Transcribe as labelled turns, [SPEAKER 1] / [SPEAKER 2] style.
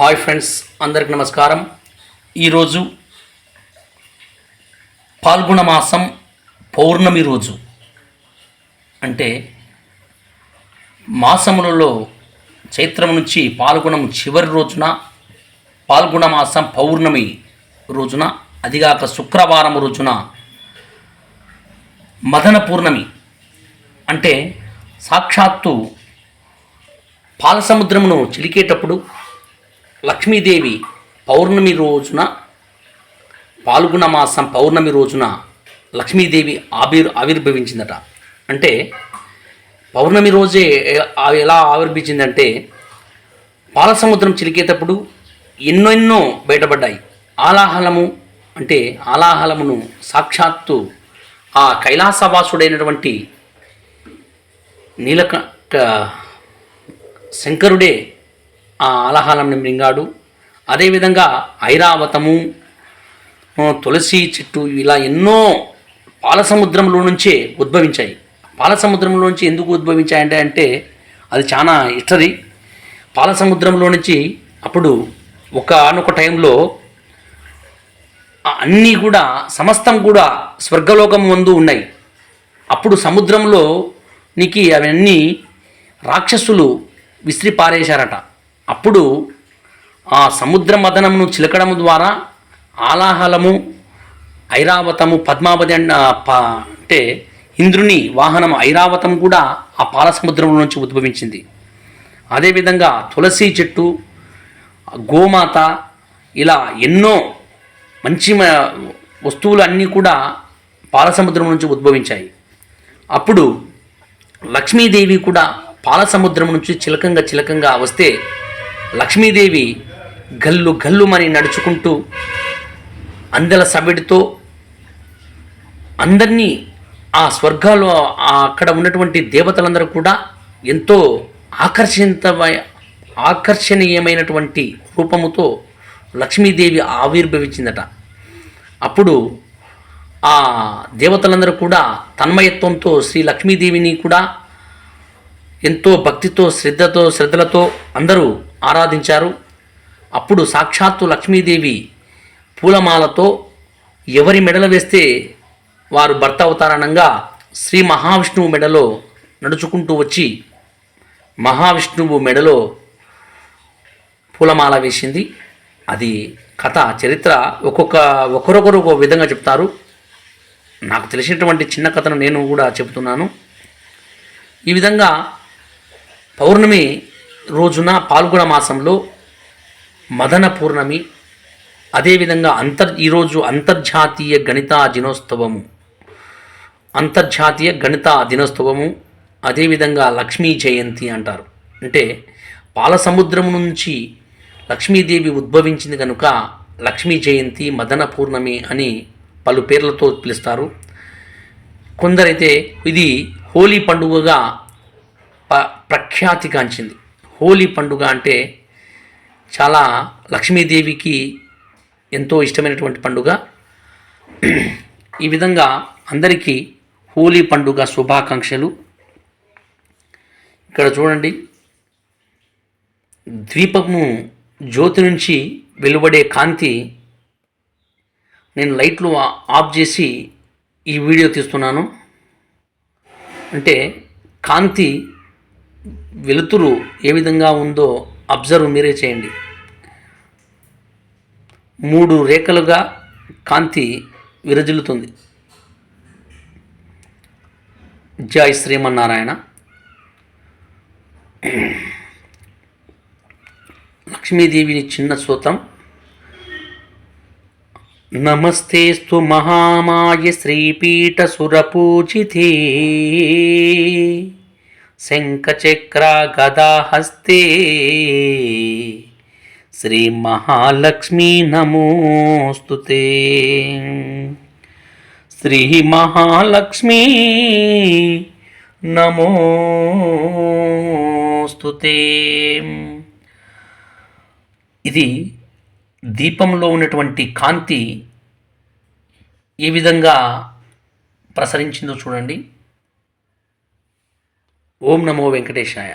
[SPEAKER 1] Hi friends అందరికి నమస్కారం. ఈరోజు పాల్గొన మాసం పౌర్ణమి రోజు. అంటే మాసములలో చైత్రం నుంచి పాల్గొనం చివరి రోజున పాల్గొన మాసం పౌర్ణమి రోజున అదిగాక శుక్రవారం రోజున మదన పూర్ణమి. అంటే సాక్షాత్తు పాలసముద్రమును చిలికేటప్పుడు లక్ష్మీదేవి పౌర్ణమి రోజున పాల్గొన మాసం పౌర్ణమి రోజున లక్ష్మీదేవి ఆవిర్ ఆవిర్భవించిందట. అంటే పౌర్ణమి రోజే ఎలా ఆవిర్భించిందంటే పాలసముద్రం చిలికేటప్పుడు ఎన్నెన్నో బయటపడ్డాయి. ఆలాహలము అంటే ఆలాహలమును సాక్షాత్తు ఆ కైలాసవాసుడైనటువంటి నీలక శంకరుడే ఆ ఆలహాలంని మృంగాడు అదేవిధంగా ఐరావతము తులసి చెట్టు ఇలా ఎన్నో పాలసముద్రంలో నుంచే ఉద్భవించాయి. పాలసముద్రంలో నుంచి ఎందుకు ఉద్భవించాయంటే అంటే అది చాలా హిస్టరీ. పాలసముద్రంలో నుంచి అప్పుడు ఒక అనొక టైంలో అన్నీ కూడా సమస్తం కూడా స్వర్గలోకం ముందు ఉన్నాయి. అప్పుడు సముద్రంలో నీకు అవన్నీ రాక్షసులు విసిరి పారేశారట అప్పుడు ఆ సముద్ర మదనమును చిలకడం ద్వారా ఆలాహలము ఐరావతము పద్మావతి అంటే ఇంద్రుని వాహనం ఐరావతం కూడా ఆ పాల సముద్రం నుంచి ఉద్భవించింది. అదేవిధంగా తులసి చెట్టు గోమాత ఇలా ఎన్నో మంచి వస్తువులు అన్నీ కూడా పాలసముద్రం నుంచి ఉద్భవించాయి. అప్పుడు లక్ష్మీదేవి కూడా పాలసముద్రం నుంచి చిలకంగా చిలకంగా వస్తే లక్ష్మీదేవి గల్లు గల్లుమని నడుచుకుంటూ అందల సబిడితో అందరినీ ఆ స్వర్గాలు అక్కడ ఉన్నటువంటి దేవతలందరూ కూడా ఎంతో ఆకర్షితమై ఆకర్షణీయమైనటువంటి రూపముతో లక్ష్మీదేవి ఆవిర్భవించిందట. అప్పుడు ఆ దేవతలందరూ కూడా తన్మయత్వంతో శ్రీ లక్ష్మీదేవిని కూడా ఎంతో భక్తితో శ్రద్ధతో శ్రద్ధలతో అందరూ ఆరాధించారు. అప్పుడు సాక్షాత్తు లక్ష్మీదేవి పూలమాలతో ఎవరి మెడలు వేస్తే వారు భర్త అవతారణంగా శ్రీ మహావిష్ణువు మెడలో నడుచుకుంటూ వచ్చి మహావిష్ణువు మెడలో పూలమాల వేసింది. అది కథ చరిత్ర ఒక్కొక్క ఒకరొకరు ఒక విధంగా చెప్తారు. నాకు తెలిసినటువంటి చిన్న కథను నేను కూడా చెబుతున్నాను. ఈ విధంగా పౌర్ణమి రోజున పాల్గొన మాసంలో మదన పూర్ణమి అదేవిధంగా అంతర్ ఈరోజు అంతర్జాతీయ గణిత దినోత్సవము. అంతర్జాతీయ గణిత దినోత్సవము అదేవిధంగా లక్ష్మీ జయంతి అంటారు. అంటే పాలసముద్రం నుంచి లక్ష్మీదేవి ఉద్భవించింది కనుక లక్ష్మీ జయంతి మదన పూర్ణమి అని పలు పేర్లతో పిలుస్తారు. కొందరైతే ఇది హోలీ పండుగగా ప ప్రఖ్యాతిగాంచింది హోలీ పండుగ అంటే చాలా లక్ష్మీదేవికి ఎంతో ఇష్టమైనటువంటి పండుగ. ఈ విధంగా అందరికీ హోలీ పండుగ శుభాకాంక్షలు. ఇక్కడ చూడండి. ద్వీపము జ్యోతి నుంచి వెలువడే కాంతి నేను లైట్లు ఆఫ్ చేసి ఈ వీడియో తీస్తున్నాను. అంటే కాంతి వెలుతురు ఏ విధంగా ఉందో అబ్జర్వ్ మీరే చేయండి. మూడు రేఖలుగా కాంతి విరజిల్లుతుంది. జై శ్రీమన్నారాయణ. లక్ష్మీదేవిని చిన్న సూత్రం నమస్తేస్తు మహామాయ శ్రీపీఠ సురపూజితే. శంఖచక్ర గదాహస్తే శ్రీ మహాలక్ష్మీ నమోస్తుతే శ్రీ మహాలక్ష్మీ నమోస్తుతే ఇది దీపంలో ఉన్నటువంటి కాంతి ఏ విధంగా ప్రసరించిందో చూడండి. ఓం నమో వెంకటేశాయ.